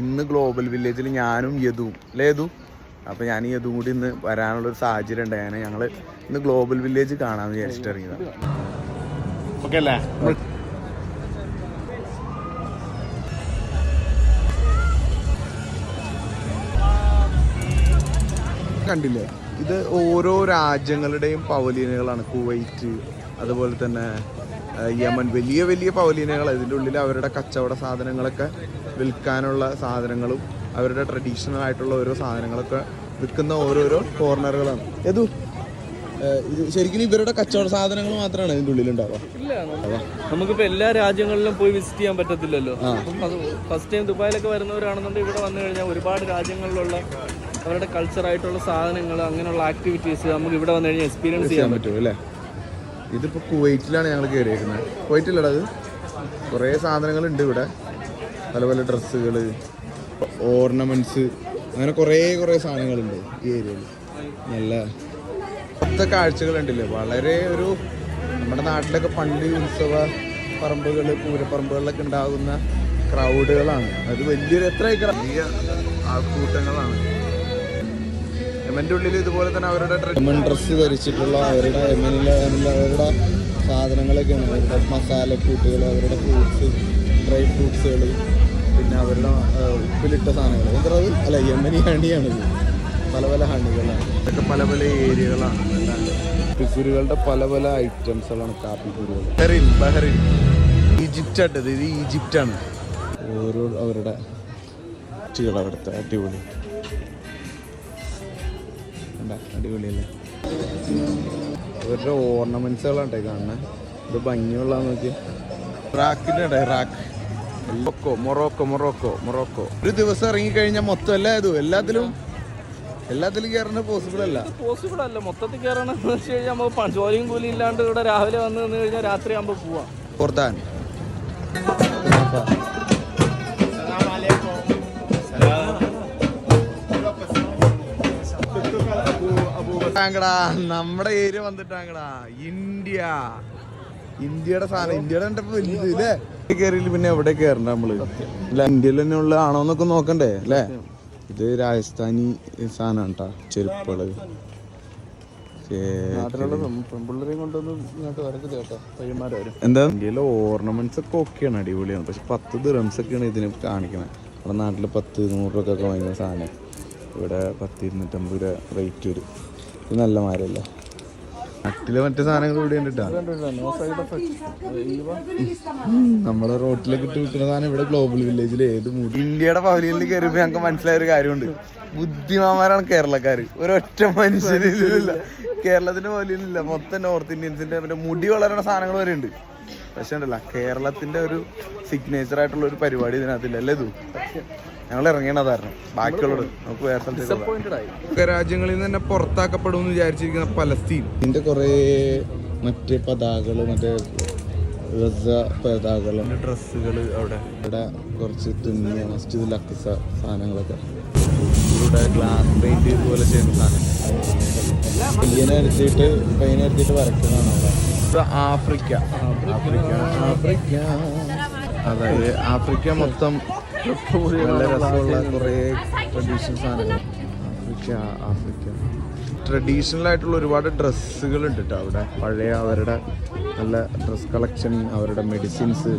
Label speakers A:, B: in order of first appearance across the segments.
A: ഇന്ന് ഗ്ലോബൽ വില്ലേജിൽ ഞാനും യദുവും. അല്ലേ യദു? അപ്പോൾ ഞാൻ ഈ യദുവും കൂടി ഇന്ന് വരാനുള്ളൊരു സാഹചര്യം ഉണ്ടായാണ് ഞങ്ങൾ ഇന്ന് ഗ്ലോബൽ വില്ലേജ് കാണാമെന്ന് വിചാരിച്ചിട്ട് ഇറങ്ങിയതാണ് ഓക്കെ അല്ലേ? കണ്ടില്ലേ? ഇത് ഓരോ രാജ്യങ്ങളുടെയും പവലീനകളാണ് കുവൈറ്റ് അതുപോലെ തന്നെ യമൻ. വലിയ വലിയ പവലീനകൾ ഇതിന്റെ ഉള്ളിൽ അവരുടെ കച്ചവട സാധനങ്ങളൊക്കെ വിൽക്കാനുള്ള സാധനങ്ങളും അവരുടെ ട്രഡീഷണൽ ആയിട്ടുള്ള ഓരോ സാധനങ്ങളൊക്കെ വിൽക്കുന്ന ഓരോരോ കോർണറുകളാണ് ഏതു? ഇത് ശരിക്കും ഇവരുടെ കച്ചവട സാധനങ്ങൾ മാത്രമാണ് ഇതിന്റെ ഉള്ളിൽ
B: ഉണ്ടാവുക നമുക്കിപ്പോ എല്ലാ രാജ്യങ്ങളിലും പോയി വിസിറ്റ് ചെയ്യാൻ പറ്റത്തില്ലല്ലോ. ഫസ്റ്റ് ടൈം ദുബായിലൊക്കെ വരുന്നവരാണെന്നുണ്ടെങ്കിൽ ഇവിടെ വന്നു കഴിഞ്ഞാൽ ഒരുപാട് രാജ്യങ്ങളിലുള്ള അവരുടെ കൾച്ചർ ആയിട്ടുള്ള സാധനങ്ങൾ അങ്ങനെയുള്ള ആക്ടിവിറ്റീസ് നമുക്ക് ഇവിടെ വന്നു കഴിഞ്ഞാൽ എക്സ്പീരിയൻസ് ചെയ്യാൻ
A: പറ്റും അല്ലേ? ഇതിപ്പോ കുവൈറ്റിലാണ് ഞങ്ങൾ കയറിയിരിക്കുന്നത് കുവൈറ്റിലടാ അത്? കുറേ സാധനങ്ങളുണ്ട് ഇവിടെ. പല പല ഡ്രസ്സുകൾ ഓർണമെന്റ്സ് അങ്ങനെ കുറേ കുറേ സാധനങ്ങളുണ്ട് ഈ ഏരിയയിൽ. നല്ല മൊത്ത കാഴ്ചകളുണ്ടല്ലേ വളരെ ഒരു നമ്മുടെ നാട്ടിലൊക്കെ പണ്ട് ഉത്സവ പറമ്പുകൾ പൂരപ്പറമ്പുകളിലൊക്കെ ഉണ്ടാകുന്ന ക്രൗഡുകളാണ്. അത് വലിയൊരു എത്ര വലിയ ആൾക്കൂട്ടങ്ങളാണ്. എമ്മന്റെ ഉള്ളിൽ ഇതുപോലെ തന്നെ അവരുടെ എമ്മൻ ഡ്രസ്സ് ധരിച്ചിട്ടുള്ള അവരുടെ യമനിലെ അവരുടെ സാധനങ്ങളൊക്കെയാണ്. അവരുടെ മസാലക്കൂട്ടുകൾ അവരുടെ ഫ്രൂട്ട്സ് ഡ്രൈ ഫ്രൂട്ട്സുകൾ പിന്നെ അവരുടെ ഉപ്പിലിട്ട സാധനങ്ങൾ. എന്താ അത് അല്ല യമനി ഹണിയാണിത് പല പല ഹണികളാണ്. ഇതൊക്കെ പല പല ഏരിയകളാണ്. കാപ്പിക്കുരുകളുടെ പല പല ഐറ്റംസുകളാണ് കാപ്പിക്കുരുകൾ ബഹറിൻ ബഹറിൻ. ഈജിപ്റ്റ് ആട്ടത് ഇത് ഈജിപ്റ്റാണ്. ഓരോ അവരുടെ കുട്ടികൾ അവിടുത്തെ അടിപൊളി? അടിപൊളിയല്ലേ അവരുടെ ഓർണമെന്റ്സുകളാണ് കാണുന്നത് ഇത് ഭംഗിയുള്ള നോക്കി റാക്കിന്റെ rack. Morocco Morocco Morocco Morocco. ഒരു ദിവസം ഇറങ്ങിക്കഴിഞ്ഞാൽ മൊത്തം എല്ലാ ഇതും എല്ലാത്തിലും എല്ലാത്തിലും കയറുന്നത് പോസിബിൾ അല്ല.
B: പോസിബിൾ അല്ല. മൊത്തത്തിൽ കയറണം എന്ന് വെച്ച് കഴിഞ്ഞാൽ നമുക്ക് ജോലിയും കൂലി ഇല്ലാണ്ട് ഇവിടെ രാവിലെ വന്ന് നിന്ന് കഴിഞ്ഞാൽ രാത്രി ആകുമ്പോൾ പോവാം ാങ്കടാ
A: നമ്മുടെ ഏരിയ വന്നിട്ടാങ്കടാ ഇന്ത്യ. ഇന്ത്യയുടെ സാധനം. ഇന്ത്യയുടെ കണ്ടപ്പോ വലുത് ഇല്ലേ? കയറിയില്ല പിന്നെ എവിടെ കയറണ്ട നമ്മൾ? അല്ല ഇന്ത്യയിൽ തന്നെ ഉള്ള ആണോന്നൊക്കെ നോക്കണ്ടേ അല്ലേ? ഇത് രാജസ്ഥാനി സാധനം കേട്ടാ
B: ചെരുപ്പുകൾ
A: എന്താ? ഇന്ത്യയിലെ ഓർണമെന്റ്സ് ഒക്കെ ഓക്കെയാണ് അടിപൊളിയാണ് പക്ഷെ പത്ത് ദിറംസ് ഒക്കെയാണ് ഇതിന് കാണിക്കണേ. നമ്മുടെ നാട്ടിൽ പത്ത് നൂറ് രൂപ ഒക്കെ വാങ്ങിക്കുന്ന സാധനം. ഇവിടെ പത്ത് ഇരുന്നൂറ്റമ്പത് രൂപ റേറ്റ് വരും. ഇത് നല്ല മാരല്ലേ? നാട്ടിലെ മറ്റു സാധനങ്ങൾ ഇവിടെ
B: നമ്മളെ
A: നമ്മുടെ ഇട്ട് വിൽക്കുന്ന സാധനം ഇവിടെ ഗ്ലോബൽ വില്ലേജിൽ ഏത് മൂടി ഇന്ത്യയുടെ പവലിയനിൽ കയറിയപ്പോൾ ഞങ്ങൾക്ക് മനസ്സിലായ ഒരു കാര്യമുണ്ട്. ബുദ്ധിമാന്മാരാണ് കേരളക്കാര്. ഒരൊറ്റ മനുഷ്യരില്ല കേരളത്തിന്റെ പവലിയനില്ല മൊത്തം നോർത്ത് ഇന്ത്യൻസിന്റെ മറ്റേ മുടി വളരണ സാധനങ്ങൾ വരെ ഉണ്ട്. പക്ഷെ ഉണ്ടല്ല കേരളത്തിന്റെ ഒരു സിഗ്നേച്ചർ ആയിട്ടുള്ള ഒരു പരിപാടി ഇതിനകത്തില്ല. അല്ലേ ഇത്? ഞങ്ങൾ ഇറങ്ങണതായിരുന്നു. കാരണം ബാക്കിയുള്ളത് നമുക്ക് വേറെ രാജ്യങ്ങളിൽ നിന്ന് തന്നെ പുറത്താക്കപ്പെടുമെന്ന് വിചാരിച്ചിരിക്കുന്ന പലസ്തീൻ. ഇതിന്റെ കുറെ മറ്റേ പതാകകൾ മറ്റേ ഗസ പതാകകൾ ഡ്രസ്സുകൾ അവിടെ. ഇവിടെ കുറച്ച് തുന്നിയ മസ്ജിദ് അക്സ സാധനങ്ങളൊക്കെ. ഇവിടെ ഗ്ലാസ് പെയിന്റ് പോലെ ചെയ്യുന്ന സാധനം. പയ്യനെ എടുത്തിട്ട് പയ്യനെ എടുത്തിട്ട് വരക്കുന്നതാണ് അവിടെ. ആഫ്രിക്ക. ആഫ്രിക്ക. ആഫ്രിക്ക. അതായത് ആഫ്രിക്ക മൊത്തം നല്ല രസമുള്ള കുറേ ട്രഡീഷണൽ സാധനങ്ങൾ. Africa Africa. ട്രഡീഷണൽ ആയിട്ടുള്ള ഒരുപാട് ഡ്രസ്സുകൾ ഉണ്ട് കേട്ടോ അവിടെ. പഴയ അവരുടെ നല്ല ഡ്രസ് കളക്ഷൻ അവരുടെ മെഡിസിൻസ്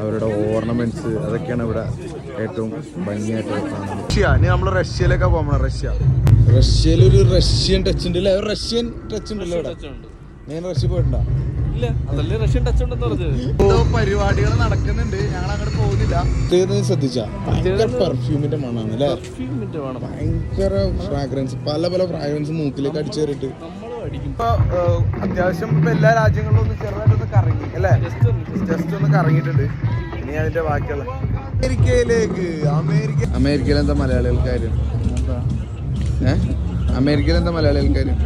A: അവരുടെ ഓർണമെന്റ്സ് അതൊക്കെയാണ് ഇവിടെ ഏറ്റവും ഭംഗിയായിട്ട് കാണുന്നത്. റഷ്യ ഇനി നമ്മൾ റഷ്യയിലൊക്കെ പോകണം റഷ്യ. റഷ്യയിൽ ഒരു റഷ്യൻ ടച്ച് ഉണ്ട് അല്ലേ റഷ്യൻ ടച്ച് ഉണ്ടല്ലോ ഇവിടെ
B: ടച്ച് ഉണ്ട്.
A: ഞാൻ റഷ്യ പോയിട്ടുണ്ടോ?
B: ഇല്ല. അതല്ലേ റഷ്യൻ ടച്ച് ഉണ്ടെന്ന് പറഞ്ഞത്.
A: എന്തോ പരിപാടികൾ നടക്കുന്നുണ്ട്. ഞങ്ങൾ അങ്ങോട്ട് പോകുന്നില്ല ശ്രദ്ധിച്ചാ ഭയങ്കര പെർഫ്യൂമിന്റെ മണാണ് അല്ലേ?
B: പെർഫ്യൂമിന്റെ മണം.
A: ഭയങ്കര ഫ്രാഗ്രൻസ് പല പല ഫ്രാഗ്രൻസ് മൂക്കിലേക്ക്
B: അടിക്കും.
A: ഇപ്പൊ അത്യാവശ്യം ഇപ്പൊ എല്ലാ രാജ്യങ്ങളിലും ഒന്ന് ചെറുതായിട്ടൊന്ന് കറങ്ങി അല്ലേ?
B: ജസ്റ്റ് ഒന്ന്
A: ജസ്റ്റ് ഒന്ന് കറങ്ങിയിട്ടുണ്ട്. ഇനി അതിന്റെ ബാക്കിയുള്ള അമേരിക്കയിലേക്ക് അമേരിക്ക അമേരിക്കയിൽ എന്താ? മലയാളികൾക്കാരും ഏഹ് അമേരിക്കയിൽ എന്താ മലയാളികൾക്കാരും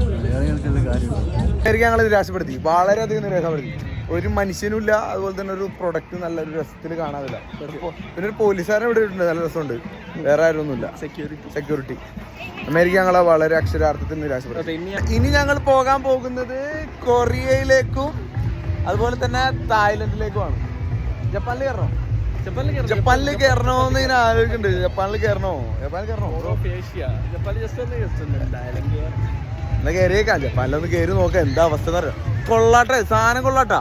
A: അമേരിക്ക ഞങ്ങൾ നിരാശപ്പെടുത്തി വളരെയധികം നിരാശപ്പെടുത്തി ഒരു മനുഷ്യനുമില്ല അതുപോലെ തന്നെ ഒരു പ്രൊഡക്റ്റ് നല്ലൊരു രസത്തിൽ കാണാനില്ല പിന്നെ ഒരു പോലീസുകാരൻ ഇവിടെ ഉണ്ട് നല്ല രസമുണ്ട്. വേറെ ആരും ഒന്നുമില്ല
B: സെക്യൂരിറ്റി
A: സെക്യൂരിറ്റി അമേരിക്ക ഞങ്ങളെ വളരെ അക്ഷരാർത്ഥത്തിൽ നിരാശപ്പെടുത്തി.
B: ഇനി
A: ഇനി ഞങ്ങൾ പോകാൻ പോകുന്നത് കൊറിയയിലേക്കും അതുപോലെ തന്നെ തായ്ലൻഡിലേക്കുമാണ്. ജപ്പാനിൽ കയറണം?
B: ജപ്പാനിൽ കയറി
A: ജപ്പാനിൽ കയറണോന്ന് ഇങ്ങനെ ആലോചിക്കുന്നുണ്ട് ജപ്പാനിൽ കയറണോ? ജപ്പാനിൽ കയറണോ? എന്നാ കയറിയേക്കാം ജപ്പാനിലൊന്ന് കയറി നോക്കാം. എന്താ അവസ്ഥ എന്ന് അറിയാം. കൊള്ളാട്ടെ സാധനം കൊള്ളാട്ടാ.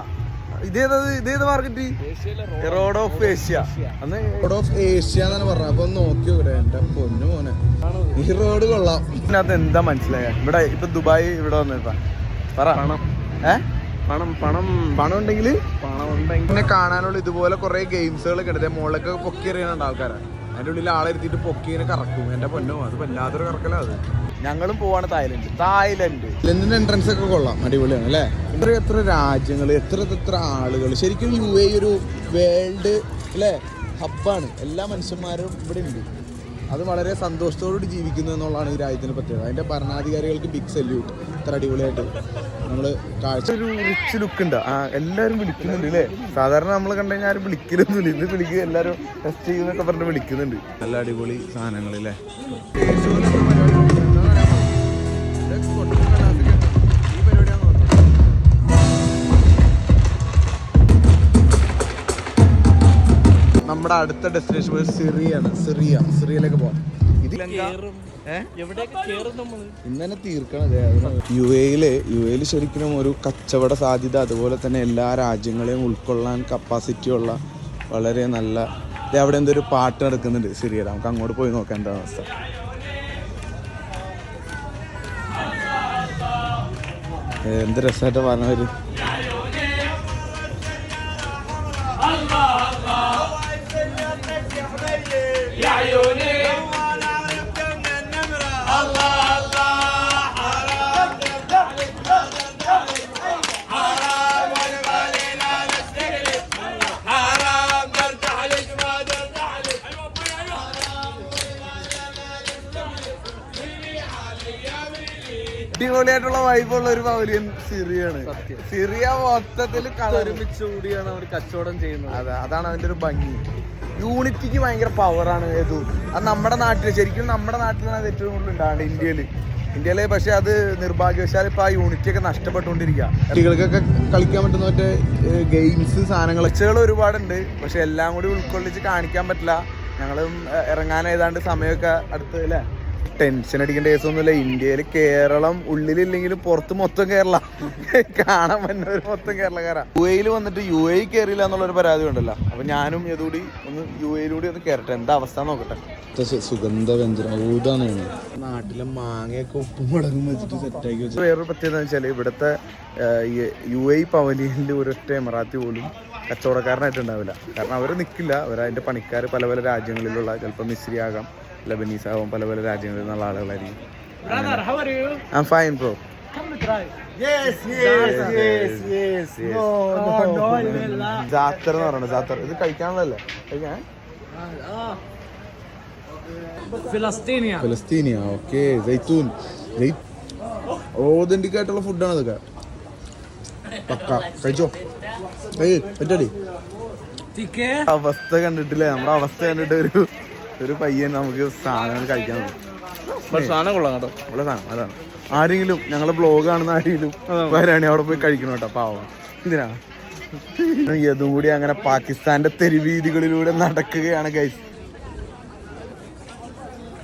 A: ഇതേതത് ഇതേത് മാർക്കറ്റ്
B: ഏഷ്യയിലെ
A: റോഡ് ഓഫ് ഏഷ്യ. അന്ന് റോഡ് ഓഫ് ഏഷ്യ എന്നാണ് പറഞ്ഞത്. അപ്പൊ ഒന്ന് നോക്കി ഇവിടെ എന്റെ പൊന്നു മോനെ. ഈ റോഡ് കൊള്ളാം. ഇതിനകത്ത് എന്താ മനസ്സിലായ ഇവിടെ ഇപ്പൊ ദുബായ് ഇവിടെ വന്നിട്ടാ പറ.
B: പണം.
A: ഏ?
B: പണം പണം.
A: പണം ഉണ്ടെങ്കിൽ
B: പണം ഉണ്ടെങ്കിൽ
A: പിന്നെ കാണാനുള്ള ഇതുപോലെ കുറെ ഗെയിംസുകൾ കിടത്തെ മുകളിലൊക്കെ പൊക്കി എറിയുന്നുണ്ട് ആൾക്കാരെ. അതിന്റെ ഉള്ളിൽ ആളെ ഇരുത്തിയിട്ട് പൊക്കി ഇങ്ങനെ കറക്കും. എന്റെ പൊന്നോ അത് വല്ലാത്തൊരു കറക്കലാ അത്. ഞങ്ങളും പോവാണ് തായ്ലൻഡ്. തായ്ലൻഡ്. തായ്ലൻഡിന്റെ എൻട്രൻസ് ഒക്കെ കൊള്ളാം. അടിപൊളിയാണ് അല്ലേ? എത്ര എത്ര രാജ്യങ്ങൾ എത്ര എത്ര ആളുകൾ ശരിക്കും യു എ ഒരു വേൾഡ് അല്ലേ? ഹബ്ബാണ് എല്ലാ മനുഷ്യന്മാരും ഇവിടെ ഉണ്ട്. അത് വളരെ സന്തോഷത്തോടുകൂടി ജീവിക്കുന്നു എന്നുള്ളതാണ് ഈ രാജ്യത്തിന്റെ പ്രത്യേകത. അതിന്റെ ഭരണാധികാരികൾക്ക് ബിഗ് സല്യൂട്ട് ഇത്ര അടിപൊളിയായിട്ട് നമ്മൾ കാഴ്ച ഒരു റിച്ച് ലുക്ക് ഉണ്ട്. ആ എല്ലാവരും വിളിക്കുന്നുണ്ട് അല്ലേ സാധാരണ നമ്മൾ കണ്ടു കഴിഞ്ഞാൽ ആരും വിളിക്കലൊന്നുമില്ല. ഇത് വിളിക്കുക എല്ലാവരും ടെസ്റ്റ് ചെയ്യുന്നൊക്കെ പറഞ്ഞ് വിളിക്കുന്നുണ്ട്. നല്ല അടിപൊളി സാധനങ്ങൾ നമ്മുടെ അടുത്ത ഡെസ്റ്റിനേഷൻ പോയത് സിറിയാണ് സിറിയ. സിറിയയിലേക്ക് പോകാം ഇത് ഇന്ന് തീർക്കണം യു എയിൽ യു എയിൽ ശരിക്കും ഒരു കച്ചവട സാധ്യത അതുപോലെ തന്നെ എല്ലാ രാജ്യങ്ങളെയും ഉൾക്കൊള്ളാൻ കപ്പാസിറ്റി ഉള്ള വളരെ നല്ല ദേ അവിടെ എന്തോ ഒരു പാട്ട് നടക്കുന്നുണ്ട് സിറിയയുടെ. നമുക്ക് അങ്ങോട്ട് പോയി നോക്കാം എന്താ അവസ്ഥ. എന്ത് രസമായിട്ട് പറഞ്ഞവര് അടിപൊളിയായിട്ടുള്ള വൈബുള്ള ഒരു പവലിയൻ സിറിയാണ്. സിറിയ മൊത്തത്തിൽ
B: ഒരുമിച്ച് കൂടിയാണ് അവർ കച്ചവടം ചെയ്യുന്നത്.
A: അതെ അതാണ് അതിന്റെ ഒരു ഭംഗി. യൂണിറ്റിക്ക് ഭയങ്കര പവറാണ് ഏതു. അത് നമ്മുടെ നാട്ടിൽ ശരിക്കും നമ്മുടെ നാട്ടിലാണ് അത് ഏറ്റവും കൂടുതൽ ഉണ്ടാകേണ്ടത് ഇന്ത്യയിൽ. ഇന്ത്യയിലെ പക്ഷെ അത് നിർഭാഗ്യവശാൽ ഇപ്പൊ ആ യൂണിറ്റി ഒക്കെ നഷ്ടപ്പെട്ടുകൊണ്ടിരിക്കുക കുട്ടികൾക്കൊക്കെ കളിക്കാൻ പറ്റുന്ന മറ്റേ ഗെയിംസ് സാധനങ്ങൾ ഉച്ചകൾ ഒരുപാടുണ്ട്. പക്ഷെ എല്ലാം കൂടി ഉൾക്കൊള്ളിച്ച് കാണിക്കാൻ പറ്റില്ല. ഞങ്ങളും ഇറങ്ങാൻ ഏതാണ്ട് സമയമൊക്കെ അടുത്ത് അല്ലേ? ടെൻഷൻ അടിക്കേണ്ട കേസൊന്നുമില്ല ഇന്ത്യയിൽ കേരളം ഉള്ളിലില്ലെങ്കിലും പുറത്ത് മൊത്തം കേരള. കാണാൻ പറ്റുന്നവർ മൊത്തം കേരളക്കാരാ. യു എയിൽ വന്നിട്ട് യു എ കയറിയില്ല എന്നുള്ളൊരു പരാതി ഉണ്ടല്ലോ. അപ്പൊ ഞാനും ഇതുകൂടി ഒന്ന് യു എയിലൂടെ ഒന്ന് കയറട്ടെ എന്താ അവസ്ഥ നോക്കട്ടെ. നാട്ടിലെ മാങ്ങയൊക്കെ ഉപ്പും മുളകും വെച്ചിട്ട് സെറ്റാക്കി വെച്ചു വേറൊരു പ്രത്യേകത വെച്ചാൽ ഇവിടുത്തെ യു എ പവലിയനിൽ ഒരൊറ്റ എമറാത്തി പോലും കച്ചവടക്കാരനായിട്ട് ഉണ്ടാവില്ല കാരണം അവർ നിൽക്കില്ല അവർ അതിന്റെ പണിക്കാർ പല പല രാജ്യങ്ങളിലുള്ള ചിലപ്പോൾ മിസ്രി ആകാം ലബനീസ് ആകാം പല പല രാജ്യങ്ങളിൽ നിന്നുള്ള ആളുകളായിരിക്കും
B: fine how are you?
A: I'm fine, bro.
B: Come to try.
A: Yes, yes, yes, yes. No,
B: no, ഇതല്ല.
A: ജാത്തർ എന്ന് ജാത്തർ ഇത് കഴിക്കാനുള്ളതല്ലേ കഴിക്കാൻ
B: Philistia.
A: ഫലസ്തീനിയ ഓക്കെ ജൈത്തൂൻ ഓതന്റിക് ആയിട്ടുള്ള ഫുഡാണ് ഇതൊക്കെ പക്ക കഴിച്ചോ. അവസ്ഥ കണ്ടിട്ടില്ലേ? നമ്മുടെ അവസ്ഥ കണ്ടിട്ട് ഒരു ഒരു പയ്യൻ നമുക്ക് സാധനങ്ങൾ കഴിക്കാൻ
B: സാധനം കൊള്ളാം കേട്ടോ.
A: ഉള്ള സാധനം അതാണ്. ആരെങ്കിലും ഞങ്ങളെ ബ്ലോഗ് കാണുന്ന ആരെങ്കിലും വരാണെങ്കിൽ അവിടെ പോയി കഴിക്കണം കേട്ടോ പാവം. ഇതിനാ? ഇതും കൂടി അങ്ങനെ പാകിസ്ഥാന്റെ തെരുവീതികളിലൂടെ നടക്കുകയാണ് ഗൈസ്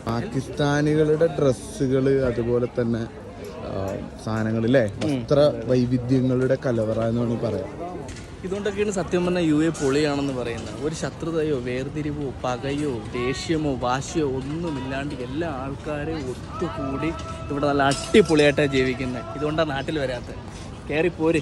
A: പാകിസ്ഥാനികളുടെ ഡ്രസ്സുകൾ അതുപോലെ തന്നെ സാധനങ്ങളില്ലേ അത്ര വസ്ത്ര വൈവിധ്യങ്ങളുടെ കലവറ എന്ന് വേണമെങ്കിൽ പറയാം.
B: ഇതുകൊണ്ടൊക്കെയാണ് സത്യം പറഞ്ഞാൽ യു എ പൊളിയാണെന്ന് പറയുന്നത്. ഒരു ശത്രുതയോ വേർതിരിവോ പകയോ ദേഷ്യമോ വാശിയോ ഒന്നുമില്ലാണ്ട് എല്ലാ ആൾക്കാരെയും ഒത്തുകൂടി ഇവിടെ നല്ല അടിപൊളിയായിട്ടാണ് ജീവിക്കുന്നത് ഇതുകൊണ്ടാണ് നാട്ടിൽ വരാത്തത് കയറിപ്പോര് പോര്